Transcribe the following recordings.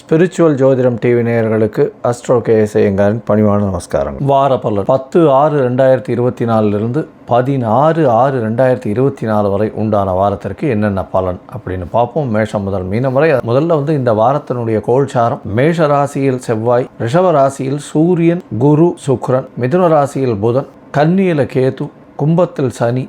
Spiritual ஜோதிடம் TV நேயர்களுக்கு astro KS ஐயங்காரின் பணிவான நமஸ்காரங்கள். வார பலன் பத்து ஆறு ரெண்டாயிரத்தி இருபத்தி நாலுலேருந்து பதினாறு ஆறு ரெண்டாயிரத்தி இருபத்தி நாலு வரை உண்டான வாரத்திற்கு என்னென்ன பலன் அப்படின்னு பார்ப்போம். மேஷம் முதல் மீனம் வரை. முதல்ல வந்து இந்த வாரத்தினுடைய கோல்சாரம். மேஷ ராசியில் செவ்வாய் ரிஷப ராசியில் சூரியன் குரு சுக்ரன் மிதுன ராசியில் புதன் கன்னியில கேது கும்பத்தில் சனி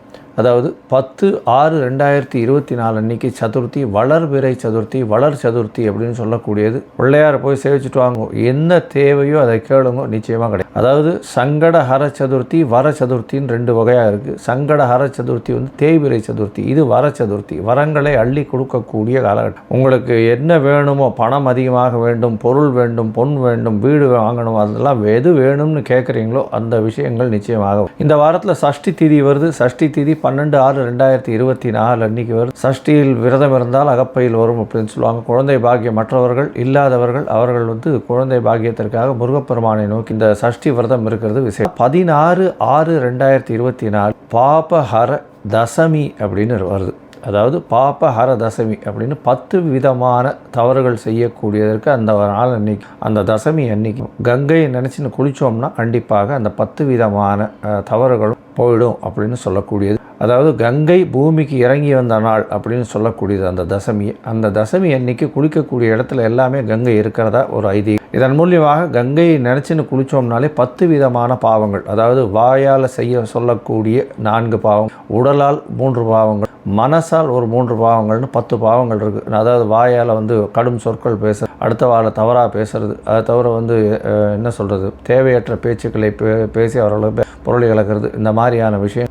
அதாவது பத்து ஆறு ரெண்டாயிரத்தி இருபத்தி நாலு அன்னைக்கு சதுர்த்தி வளர்பிறை சதுர்த்தி வளர் சதுர்த்தி அப்படின்னு சொல்லக்கூடியது. பிள்ளையாரை போய் சேவிச்சுட்டு வாங்க. என்ன தேவையோ அதை கேளுங்க. நிச்சயமாக கிடையாது அதாவது சங்கட ஹர சதுர்த்தி வர சதுர்த்தின்னு ரெண்டு வகையாக இருக்குது சங்கட ஹர சதுர்த்தி வந்து தேய்பிறை சதுர்த்தி. இது வர சதுர்த்தி. வரங்களை அள்ளி கொடுக்கக்கூடிய காலகட்டம். உங்களுக்கு என்ன வேணுமோ பணம் அதிகமாக வேண்டும் பொருள் வேண்டும் பொன் வேண்டும் வீடு வாங்கணும் அதெல்லாம் எது வேணும்னு கேட்குறீங்களோ அந்த விஷயங்கள் நிச்சயமாக இந்த வாரத்தில் சஷ்டி திதி வருது. சஷ்டி திதி பன்னெண்டு ஆறு ரெண்டாயிரத்தி இருபத்தி நாலு அன்னைக்கு வரும். சஷ்டியில் விரதம் இருந்தால் அகப்பையில் வரும் அப்படின்னு சொல்லுவாங்க. குழந்தை பாக்கியம் மற்றவர்கள் இல்லாதவர்கள் அவர்கள் வந்து குழந்தை பாக்கியத்திற்காக முருகப்பெருமானை நோக்கி இந்த சஷ்டி விரதம் இருக்கிறது விஷயம் பதினாறு ஆறு ரெண்டாயிரத்தி இருபத்தி நாலு பாபஹர தசமி அப்படின்னு வருது. அதாவது பாப ஹர தசமி அப்படின்னு பத்து விதமான தவறுகள் செய்யக்கூடியதற்கு அந்த நாள் அன்னைக்கு அந்த தசமி அன்னைக்கு கங்கையை நினச்சின்னு குளித்தோம்னா கண்டிப்பாக அந்த பத்து விதமான தவறுகளும் போயிடும் அப்படின்னு சொல்லக்கூடியது. அதாவது கங்கை பூமிக்கு இறங்கி வந்த நாள் அப்படின்னு சொல்லக்கூடியது அந்த தசமி. அந்த தசமி அன்னைக்கு குளிக்கக்கூடிய இடத்துல எல்லாமே கங்கை இருக்கிறதா ஒரு ஐதீகம். இதன் மூலியமாக கங்கையை நினச்சின்னு குளித்தோம்னாலே பத்து விதமான பாவங்கள். அதாவது வாயால் செய்ய சொல்லக்கூடிய நான்கு பாவம் உடலால் மூன்று பாவங்கள். மனசால் ஒரு மூன்று பாவங்கள்னு பத்து பாவங்கள் இருக்குது அதாவது வாயால் வந்து கடும் சொற்கள் பேச அடுத்த வாழ தவறாக பேசுறது. அதை தவிர வந்து என்ன சொல்கிறது தேவையற்ற பேச்சுக்களை பே பேசி அவர்களை பொருளை இழக்கிறது. இந்த மாதிரியான விஷயம்.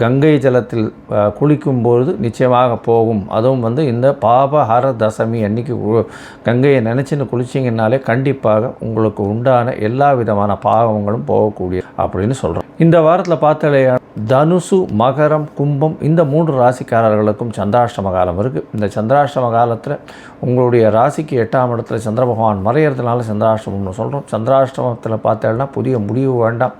கங்கை ஜலத்தில் குளிக்கும்போது நிச்சயமாக போகும். அதுவும் வந்து இந்த பாபஹர தசமி அன்னைக்கு கங்கையை நினச்சின்னு குளிச்சிங்கனாலே கண்டிப்பாக உங்களுக்கு உண்டான எல்லா விதமான பாவங்களும் போகக்கூடிய அப்படின்னு சொல்கிறோம் இந்த வாரத்தில் பார்த்தாலே தனுசு மகரம் கும்பம் இந்த மூன்று ராசிக்காரர்களுக்கும் சந்திராஷ்டம காலம் இருக்குது இந்த சந்திராஷ்டம காலத்தில் உங்களுடைய ராசிக்கு எட்டாம் இடத்துல சந்திர பகவான் மறையிறதுனால சந்திராஷ்டமம்னு சொல்கிறோம் சந்திராஷ்டமத்தில் பார்த்தேன்னா புதிய முடிவு வேண்டாம்.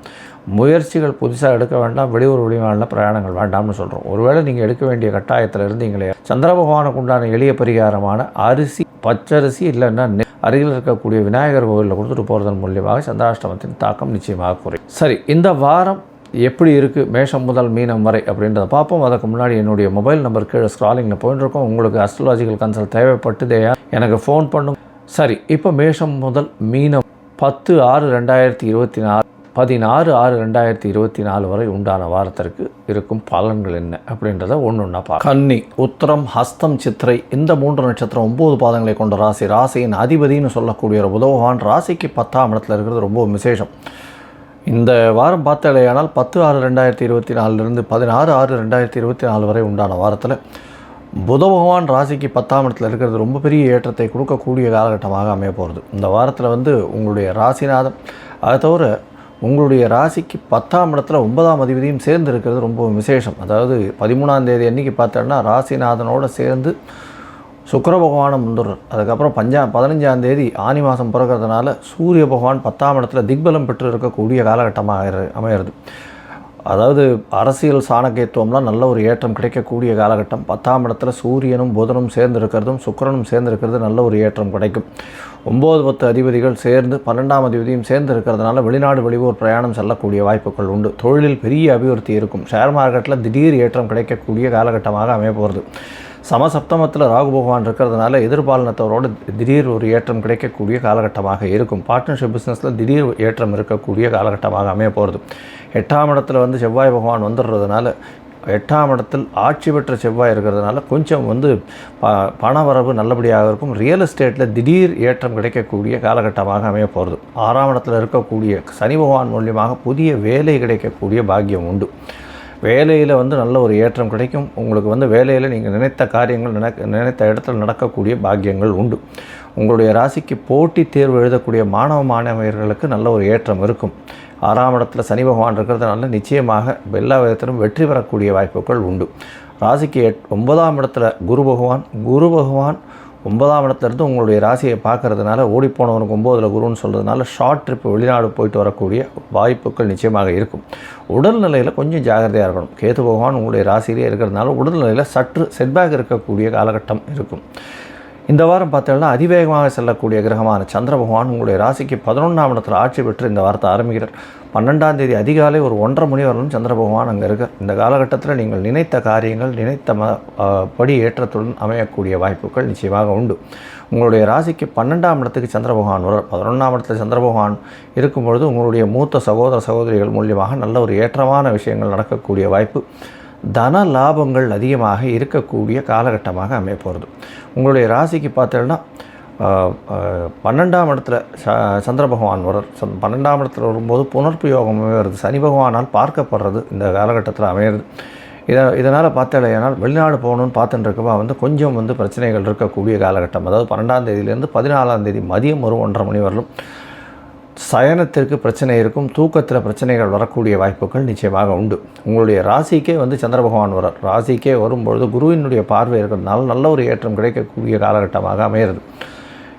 முயற்சிகள் புதுசாக எடுக்க வேண்டாம் வெளியூர் வெளிமாநில பிரயாணங்கள் வேண்டாம்னு சொல்கிறோம் ஒருவேளை நீங்கள் எடுக்க வேண்டிய கட்டாயத்தில் இருந்தீங்களே சந்திர பகவானுக்கு உண்டான எளிய பரிகாரமான அரிசி பச்சரிசி இல்லைன்னா அருகில் இருக்கக்கூடிய விநாயகர் கோவிலில் கொடுத்துட்டு போகிறதன் மூலியமாக சந்திராஷ்டமத்தின் தாக்கம் நிச்சயமாக குறையும். சரி இந்த வாரம் எப்படி இருக்குது மேஷம் முதல் மீனம் வரை அப்படின்றத பார்ப்போம். அதுக்கு முன்னாடி என்னுடைய மொபைல் நம்பர் கீழே ஸ்க்ராலிங்கில் போயிட்டு இருக்கோம் உங்களுக்கு அஸ்ட்ராலஜிக்கல் கன்சல்ட் தேவைப்பட்டுதேயா எனக்கு ஃபோன் பண்ணும் சரி இப்போ மேஷம் முதல் மீனம் பத்து ஆறு ரெண்டாயிரத்தி இருபத்தி நாலு பதினாறு ஆறு ரெண்டாயிரத்தி இருபத்தி நாலு வரை உண்டான வாரத்திற்கு இருக்கும் பலன்கள் என்ன அப்படின்றத ஒன்று ஒன்றா பார்க்க கன்னி உத்திரம் ஹஸ்தம் சித்திரை இந்த மூன்று நட்சத்திரம் ஒம்பது பாதங்களை கொண்ட ராசி. ராசியின் அதிபதினு சொல்லக்கூடிய ஒரு புதவான் ராசிக்கு பத்தாம் இடத்துல இருக்கிறது ரொம்ப விசேஷம். இந்த வாரம் பார்த்தாலேயானால் பத்து ஆறு ரெண்டாயிரத்தி இருபத்தி நாலுலேருந்து பதினாறு ஆறு ரெண்டாயிரத்தி இருபத்தி நாலு வரை உண்டான வாரத்தில் புத பகவான் ராசிக்கு பத்தாம் இடத்துல இருக்கிறது ரொம்ப பெரிய ஏற்றத்தை கொடுக்கக்கூடிய காலகட்டமாக அமைய போகிறது இந்த வாரத்தில் வந்து உங்களுடைய ராசிநாதம் அதை தவிர உங்களுடைய ராசிக்கு பத்தாம் இடத்துல ஒன்பதாம் அதிபதியும் சேர்ந்து இருக்கிறது ரொம்ப விசேஷம். அதாவது பதிமூணாம் தேதி அன்றைக்கி பார்த்தோன்னா ராசிநாதனோடு சேர்ந்து சுக்கர பகவானும் வந்துடுறார் அதுக்கப்புறம் பஞ்சா பதினஞ்சாம் தேதி ஆனி மாதம் பிறக்கிறதுனால சூரிய பகவான் பத்தாம் இடத்துல திக்பலம் பெற்று இருக்கக்கூடிய காலகட்டமாக அமையிறது அதாவது அரசியல் சாணக்கியத்துவம்லாம் நல்ல ஒரு ஏற்றம் கிடைக்கக்கூடிய காலகட்டம். பத்தாம் இடத்துல சூரியனும் புதனும் சேர்ந்து இருக்கிறதும் சுக்கிரனும் சேர்ந்து இருக்கிறது நல்ல ஒரு ஏற்றம் கிடைக்கும். ஒம்பது பத்து அதிபதிகள் சேர்ந்து பன்னெண்டாம் அதிபதியும் சேர்ந்து இருக்கிறதுனால வெளிநாடு வெளியூர் பிரயாணம் செல்லக்கூடிய வாய்ப்புகள் உண்டு. தொழிலில் பெரிய அபிவிருத்தி இருக்கும். ஷேர் மார்க்கெட்டில் திடீர் ஏற்றம் கிடைக்கக்கூடிய காலகட்டமாக அமைய போகிறது சமசப்தமத்தில் ராகு பகவான் இருக்கிறதுனால எதிர்பாலனத்தவரோட திடீர் ஒரு ஏற்றம் கிடைக்கக்கூடிய காலகட்டமாக இருக்கும். பார்ட்னர்ஷிப் பிஸ்னஸில் திடீர் ஏற்றம் இருக்கக்கூடிய காலகட்டமாக அமைய போகிறது எட்டாம் இடத்துல வந்து செவ்வாய் பகவான் வந்துடுறதுனால எட்டாம் இடத்தில் ஆட்சி பெற்ற செவ்வாய் இருக்கிறதுனால கொஞ்சம் வந்து ப பணவரவு நல்லபடியாக இருக்கும். ரியல் எஸ்டேட்டில் திடீர் ஏற்றம் கிடைக்கக்கூடிய காலகட்டமாக அமைய போகிறது ஆறாம் இடத்தில் இருக்கக்கூடிய சனி பகவான் மூலியமாக புதிய வேலை கிடைக்கக்கூடிய பாக்கியம் உண்டு. வேலையில் வந்து நல்ல ஒரு ஏற்றம் கிடைக்கும். உங்களுக்கு வந்து வேலையில் நீங்கள் நினைத்த காரியங்கள் நினைக்க நினைத்த இடத்துல நடக்கக்கூடிய பாக்கியங்கள் உண்டு. உங்களுடைய ராசிக்கு போட்டித் தேர்வு எழுதக்கூடிய மாணவ மாணவியர்களுக்கு நல்ல ஒரு ஏற்றம் இருக்கும். ஆறாம் இடத்துல சனி பகவான் இருக்கிறதுனால நிச்சயமாக எல்லா விதத்திலும் வெற்றி பெறக்கூடிய வாய்ப்புகள் உண்டு. ராசிக்கு எட் ஒன்பதாம் இடத்துல குரு பகவான் குரு பகவான் ஒன்பதாம் இடத்துலேருந்து உங்களுடைய ராசியை பார்க்கறதுனால ஓடிப்போனவனுக்கு ஒம்போதில் குருன்னு சொல்கிறதுனால ஷார்ட் ட்ரிப் வெளிநாடு போயிட்டு வரக்கூடிய வாய்ப்புகள் நிச்சயமாக இருக்கும். உடல்நிலையில் கொஞ்சம் ஜாகிரதையாக இருக்கணும். கேது பகவான் உங்களுடைய ராசியிலே இருக்கிறதுனால உடல்நிலையில் சற்று செட்பேக் இருக்கக்கூடிய காலகட்டம் இருக்கும். இந்த வாரம் பார்த்தோம்னா அதிவேகமாக செல்லக்கூடிய கிரகமான சந்திர பகவான் உங்களுடைய ராசிக்கு பதினொன்றாம் இடத்துல ஆட்சி பெற்று இந்த வாரத்தை ஆரம்பிக்கிறார். பன்னெண்டாம் தேதி அதிகாலை ஒரு ஒன்றரை மணி வரலும் சந்திர பகவான் அங்கே இருக்கார். இந்த காலகட்டத்தில் நீங்கள் நினைத்த காரியங்கள் நினைத்த ம படி ஏற்றத்துடன் அமையக்கூடிய வாய்ப்புகள் நிச்சயமாக உண்டு. உங்களுடைய ராசிக்கு பன்னெண்டாம் இடத்துக்கு சந்திர பகவான் வர பதினொன்றாம் இடத்துல சந்திர பகவான் இருக்கும்பொழுது உங்களுடைய மூத்த சகோதர சகோதரிகள் மூலியமாக நல்ல ஒரு ஏற்றமான விஷயங்கள் நடக்கக்கூடிய வாய்ப்பு. தன லாபங்கள் அதிகமாக இருக்கக்கூடிய காலகட்டமாக அமையப்போகிறது உங்களுடைய ராசிக்கு பார்த்தோன்னா பன்னெண்டாம் இடத்துல ச சந்திர பகவான் வர பன்னெண்டாம் இடத்துல வரும்போது புனர்ப்பு யோகம் வருது சனி பகவானால் பார்க்கப்படுறது இந்த காலகட்டத்தில் அமையிறது இதை இதனால் பார்த்தாலேயானால் வெளிநாடு போகணும்னு பார்த்துட்டுருக்கப்போ வந்து கொஞ்சம் வந்து பிரச்சனைகள் இருக்கக்கூடிய காலகட்டம். அதாவது பன்னெண்டாம் தேதியிலேருந்து பதினாலாம் தேதி மதியம் ஒரு ஒன்றரை மணி வரலும் சயனத்திற்கு பிரச்சனை இருக்கும் தூக்கத்தில் பிரச்சனைகள் வரக்கூடிய வாய்ப்புகள் நிச்சயமாக உண்டு. உங்களுடைய ராசிக்கே வந்து சந்திர பகவான் வரார் ராசிக்கே வரும்பொழுது குருவினுடைய பார்வை இருக்கிறதுனால நல்ல ஒரு ஏற்றம் கிடைக்கக்கூடிய காலகட்டமாக அமையிறது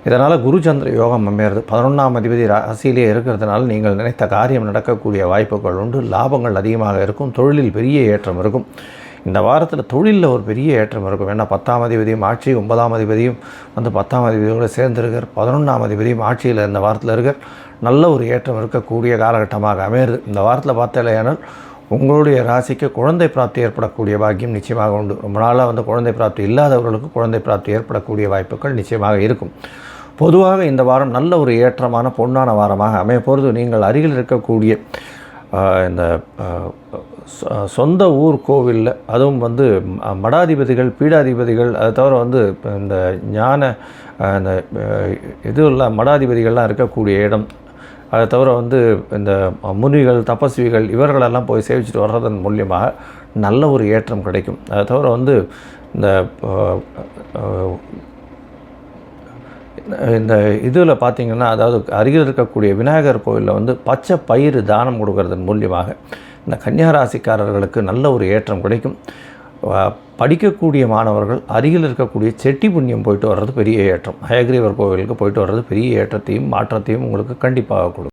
இதனால் குரு சந்திர யோகம் அமையிறது பதினொன்றாம் அதிபதி ராசியிலே இருக்கிறதுனால நீங்கள் நினைத்த காரியம் நடக்கக்கூடிய வாய்ப்புகள் உண்டு. லாபங்கள் அதிகமாக இருக்கும். தொழிலில் பெரிய ஏற்றம் இருக்கும். இந்த வாரத்தில் தொழிலில் ஒரு பெரிய ஏற்றம் இருக்கும். ஏன்னா பத்தாம் அதிபதியும் ஆட்சி ஒன்பதாம் அதிபதியும் வந்து பத்தாம் அதிபதியோடு சேர்ந்துருக்கார். பதினொன்றாம் அதிபதியும் ஆட்சியில் இந்த வாரத்தில் இருக்கார். நல்ல ஒரு ஏற்றம் இருக்கக்கூடிய காலகட்டமாக அமையிறது. இந்த வாரத்தில் பார்த்தாலேயானால் உங்களுடைய ராசிக்கு குழந்தை பிராப்தி ஏற்படக்கூடிய பாக்கியம் நிச்சயமாக உண்டு. ரொம்ப நாளாக வந்து குழந்தை பிராப்தி இல்லாதவர்களுக்கு குழந்தை பிராப்தி ஏற்படக்கூடிய வாய்ப்புகள் நிச்சயமாக இருக்கும். பொதுவாக இந்த வாரம் நல்ல ஒரு ஏற்றமான பொன்னான வாரமாக அமைய போகிறது நீங்கள் அருகில் இருக்கக்கூடிய இந்த சொந்த ஊர் கோவிலில் அதுவும் வந்து மடாதிபதிகள் பீடாதிபதிகள் அதை தவிர வந்து இந்த ஞான இந்த இல்லை மடாதிபதிகள்லாம் இருக்கக்கூடிய இடம் அதை தவிர வந்து இந்த முனிகள் தபஸ்விகள் இவர்களெல்லாம் போய் சேவிச்சுட்டு வர்றதன் மூலியமாக நல்ல ஒரு ஏற்றம் கிடைக்கும். அதை தவிர வந்து இந்த இந்த இதில் பார்த்திங்கன்னா அதாவது அருகில் இருக்கக்கூடிய விநாயகர் கோவிலில் வந்து பச்சை பயிறு தானம் கொடுக்கறதன் மூலியமாக இந்த கன்னியாராசிக்காரர்களுக்கு நல்ல ஒரு ஏற்றம் கிடைக்கும். படிக்கக்கூடிய மாணவர்கள் அருகில் இருக்கக்கூடிய செட்டி புண்ணியம் போயிட்டு வர்றது பெரிய ஏற்றம். ஹயக்ரீவர் கோவிலுக்கு போயிட்டு வர்றது பெரிய ஏற்றத்தையும் மாற்றத்தையும் உங்களுக்கு கண்டிப்பாக கொடுக்கும்.